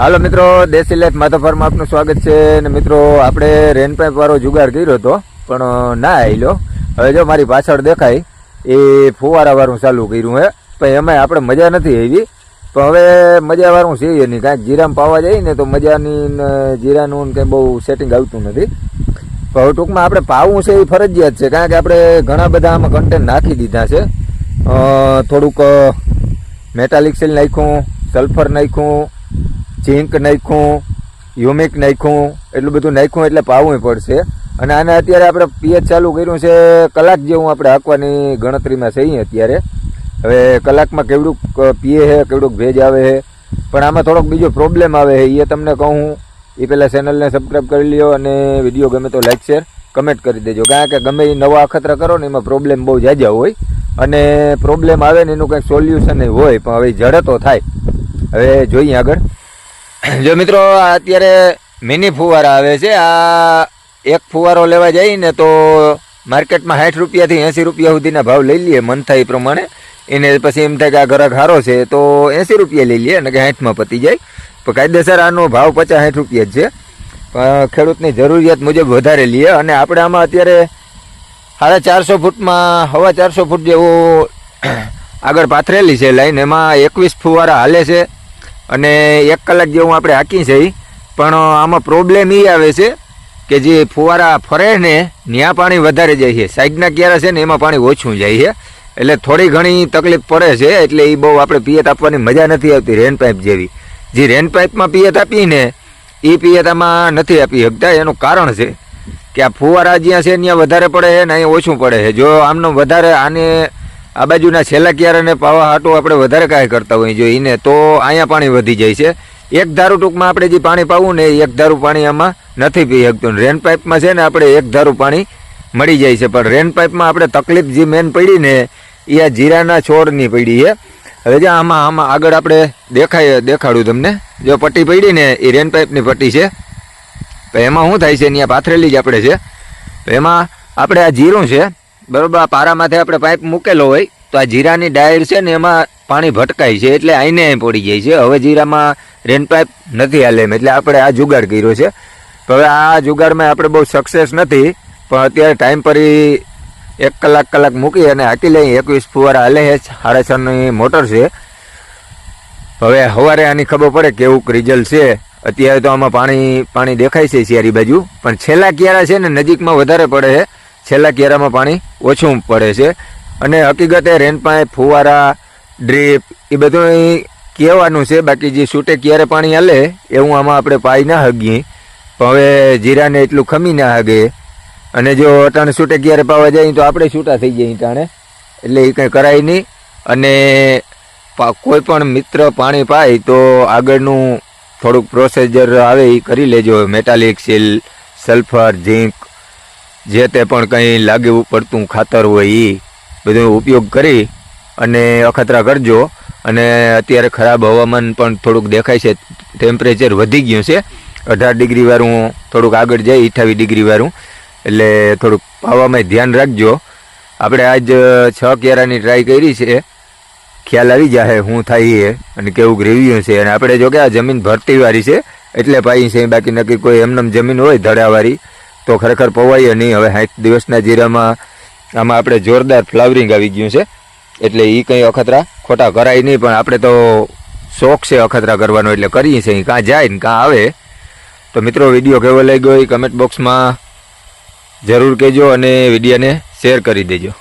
હાલો મિત્રો, દેશી life Madhav farm આપનું સ્વાગત છે અને મિત્રો, આપણે રેન વાળો જુગાડ કર્યો હતો, પણ, ના આવેલો હવે જો મારી પાછળ દેખાય, એ ફુવારાવાળું ચાલુ કર્યું હે. પણ એમાં આપણે મજા નથી આવી. પણ હવે મજા વાળું છે નહીં કાંઈક જીરામાં પાવા જઈએ ને તો મજાની જીરાનું કંઈ બહુ સેટિંગ આવતું નથી. પણ હવે ટૂંકમાં આપણે પાવું છે એ ફરજિયાત છે કારણ કે આપણે ઘણા બધા આમાં કન્ટેન્ટ નાખી દીધા છે. થોડુંક મેટાલિક સેલ નાખ્યું સલ્ફર નાખ્યું ઝીંક નાખ્યું યુમિક નાખ્યું, એટલું બધું નાખ્યું એટલે પાવું પડશે. અને આને અત્યારે આપણે પીએચ ચાલુ કર્યું છે, કલાક જેવું આપણે હાંકવાની ગણતરીમાં છે અત્યારે. હવે કલાકમાં કેવડુંક પીએ છે કેવડુંક ભેજ આવે છે પણ આમાં થોડોક બીજો પ્રોબ્લેમ આવે છે એ તમને કહું એ પહેલાં ચેનલને સબસ્ક્રાઈબ કરી લ્યો અને વીડિયો ગમે તો લાઈક શેર કમેન્ટ કરી દેજો. કારણ કે ગમે એ નવા અખતરા કરો ને, એમાં પ્રોબ્લેમ બહુ જાજા હોય. અને પ્રોબ્લેમ આવે ને, એનું કંઈક સોલ્યુશન હોય, પણ હવે જડે તો થાય. હવે જોઈએ આગળ. જો મિત્રો અત્યારે મિની ફુવારા આવે છે. આ એક ફુવારો લેવા જઈએ ને તો માર્કેટમાં સાઠ રૂપિયાથી એંસી રૂપિયા સુધીના ભાવ લઈ લઈએ મન થાય એ પ્રમાણે. એને પછી એમ થાય કે આ ગ્રાહક સારો છે, તો એંસી રૂપિયા લઈ લઈએ અને કે સાઠમાં પતી જાય. પણ કાયદેસર આનો ભાવ પચાસ સાઠ રૂપિયા જ છે. ખેડૂતની જરૂરિયાત મુજબ વધારે લઈએ અને આપણે આમાં અત્યારે સાડા ચારસો ફૂટમાં, હવા ચારસો ફૂટ જેવું આગળ પાથરેલી છે લાઈન. એમાં એકવીસ ફુવારા હાલે છે. અને એક કલાક જેવું આપણે હાકી છે પણ આમાં પ્રોબ્લેમ એ આવે છે કે જે ફુવારા ફરે ને ત્યાં પાણી વધારે જાય છે. સાઈડના ક્યારા છે ને, એમાં પાણી ઓછું જાય છે. એટલે થોડી ઘણી તકલીફ પડે છે, એટલે એ બહુ આપણે પિયત આપવાની મજા નથી આવતી રેન પાઇપ જેવી. જે રેન પાઇપમાં પિયત આપીને એ પિયત આમાં નથી આપી શકતા. એનું કારણ છે કે આ ફુવારા જ્યાં છે ત્યાં વધારે પડે છે ને, અહીંયા ઓછું પડે છે. જો આમનો વધારે આને આ બાજુના છેલ્લા ક્યારાને પાવા હાટો આપણે વધારે કાંઈ કરતા હોઈએ જો એને તો અહીંયા પાણી વધી જાય છે. એક ધારું ટૂંકમાં આપણે જે પાણી પાવું ને એક ધારું પાણી આમાં નથી પી શકતું. રેન પાઇપમાં છે ને આપણે એક ધારું પાણી મળી જાય છે. પણ રેન પાઇપમાં આપણે તકલીફ જે મેન પડી ને એ આ જીરાના છોડની પડી છે. હવે જે, આમાં આમાં આગળ આપણે દેખાય, દેખાડું તમને. જો પટ્ટી પડી ને એ રેન પાઇપની પટ્ટી છે. તો એમાં શું થાય છે? ત્યાં પાથરેલી જ આપણે છે. એમાં આપણે આ જીરું છે બરોબર, આ માથે આપણે પાઇપ મૂકેલો હોય, તો આ જીરાની ડાયર છે ને એમાં પાણી ભટકાય છે, એટલે આઈને અહીં પડી જાય છે. હવે જીરામાં રેન પાઇપ નથી હાલે એમ, એટલે આપણે આ જુગાડ કર્યો છે. હવે આ જુગાડમાં આપણે બહુ સક્સેસ નથી, પણ અત્યારે ટાઈમ પર એક કલાક કલાક મૂકી અને હાકી લઈ એકવીસ ફુવારા હાલે છે, સાડા છની મોટર છે. હવે સવારે આની ખબર પડે કેવું રિઝલ્ટ છે. અત્યારે તો આમાં પાણી પાણી દેખાય છે સિયારી બાજુ, પણ છેલ્લા ક્યારા છે ને નજીકમાં વધારે પડે છે. છેલ્લા કેરામાં પાણી ઓછું પડે છે. અને હકીકતે રેન ફુવારા, ડ્રીપ, એ બધું અહીં કહેવાનું છે. બાકી જે છૂટે ક્યારે પાણી હાલે, એવું આમાં આપણે પાઈ ના હગીએ હવે જીરાને એટલું ખમી ના હગે અને જો અટાણે છૂટે ક્યારે પાવા જાય, તો આપણે છૂટા થઈ જાય ટાણે એટલે એ કંઈ કરાય નહીં. અને કોઈ પણ મિત્ર પાણી પાય, તો આગળનું થોડુંક પ્રોસેજર આવે એ કરી લેજો. મેટાલિક સિલ સલ્ફર ઝીંક જે તે પણ કંઈ લાગે પડતું ખાતર હોય એ બધું ઉપયોગ કરી અને અખતરા કરજો. અને અત્યારે ખરાબ હવામાન પણ થોડુંક દેખાય છે ટેમ્પરેચર વધી ગયું છે. અઢાર ડિગ્રીવાળું થોડુંક આગળ જાય અઠાવીસ ડિગ્રી વાળું એટલે થોડુંક પાવામાં ધ્યાન રાખજો. આપણે આજ છ કેરાની ટ્રાય કરી છે. ખ્યાલ આવી જાય હું થાય એ અને કેવું ગ્રેવ્યું છે. અને આપણે જો કે આ જમીન ભરતીવાળી છે, એટલે પાઈ છે, બાકી નક્કી કોઈ એમનેમ જમીન હોય ધડાવાળી. તો ખરેખર પવાઈએ નહીં. હવે સાઠ દિવસના જીરામાં આમાં આપણે જોરદાર ફ્લાવરિંગ આવી ગયું છે. એટલે એ કંઈ અખતરા ખોટા કરાય નહીં, પણ આપણે તો શોખ છે અખતરા કરવાનો. એટલે કરીએ છીએ. કાં જાય ને કાં આવે. તો મિત્રો, વીડિયો કેવો લાગ્યો એ કમેન્ટ બોક્સમાં જરૂર કહેજો અને વિડીયોને શેર કરી દેજો.